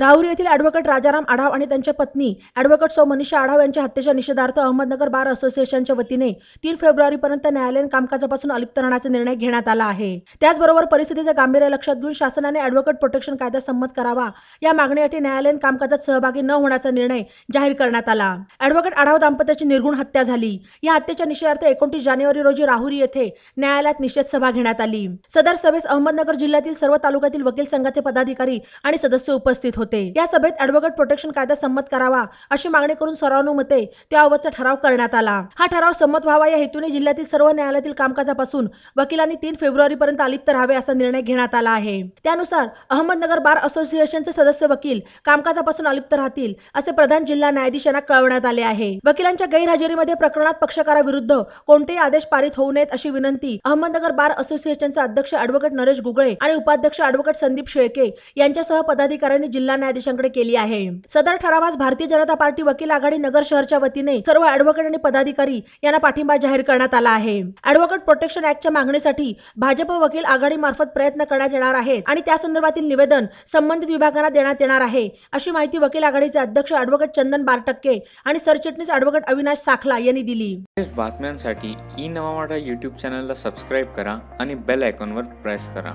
राहुरी येथील ॲडव्होकेट राजाराम आढाव आणि त्यांच्या पत्नी ॲडव्होकेट सौ मनीषा आढाव यांच्या हत्येच्या निषेधार्थ अहमदनगर बार असोसिएशनच्या वतीने तीन फेब्रुवारीपर्यंत न्यायालयीन कामकाजापासून अलिप्त राहण्याचा निर्णय घेण्यात आला आहे. त्याचबरोबर परिस्थितीचे गांभीर्य लक्षात घेऊन शासनाने ॲडव्होकेट प्रोटेक्शन कायदा संमत करावा या मागणीसाठी न्यायालयीन कामकाजात सहभागी न होण्याचा निर्णय जाहीर करण्यात आला. ॲडव्होकेट आढाव दाम्पत्याची निर्गुण हत्या झाली. या हत्येच्या निषेधार्थ एकोणतीस जानेवारी रोजी राहुरी येथे न्यायालयात निषेध सभा घेण्यात आली. सदर सभेस अहमदनगर जिल्ह्यातील सर्व तालुक्यातील वकील संघाचे पदाधिकारी आणि सदस्य उपस्थित होते. या सभेत ऍडव्होकेट प्रोटेक्शन कायदा संमत करावा अशी मागणी करून सर्वानुमते त्याबाबतचा ठराव करण्यात आला. हा ठराव संमत व्हावा या हेतूने जिल्ह्यातील सर्व न्यायालयातील कामकाजापासून वकिलांनी तीन फेब्रुवारीपर्यंत अलिप्त राहावे असा निर्णय घेण्यात आला आहे. त्यानुसार अहमदनगर बार असोसिएशनचे सदस्य वकील कामकाजापासून अलिप्त राहतील असे प्रधान जिल्हा न्यायाधीश यांना कळवण्यात आले आहे. वकिलांच्या गैरहजेरीमध्ये प्रकरणात पक्षकाराविरुद्ध कोणतेही आदेश पारित होऊ नयेत अशी विनंती अहमदनगर बार असोसिएशनचे अध्यक्ष ॲडव्होकेट नरेश गुगळे आणि उपाध्यक्ष ॲडव्होकेट संदीप शेळके यांच्यासह पदाधिकाऱ्यांनी जिल्हा न्यायाधीशांकडे केली आहे. सदर ठरावास भारतीय जनता पार्टी वकील आघाडी नगर शहरच्या वतीने सर्व ॲडव्होकेट आणि पदाधिकारी यांना पाठिंबा जाहीर करण्यात आला आहे. ऍडव्होकेट प्रोटेक्शन ऍक्टच्या मागणीसाठी भाजप वकील आघाडी मार्फत प्रयत्न करण्यात येणार आहेत आणि त्या संदर्भातील निवेदन संबंधित विभागांना देण्यात येणार आहे. अशी माहिती वकील आघाडीचे अध्यक्ष ॲडव्होकेट चंदन बारटक्के आणि सरचिटणीस ॲडव्होकेट अविनाश साखला यांनी दिली. बातम्यांसाठी ई नवा युट्यूब यूट्यूब चॅनलला सबस्क्राईब करा आणि बेल आयकॉनवर प्रेस करा.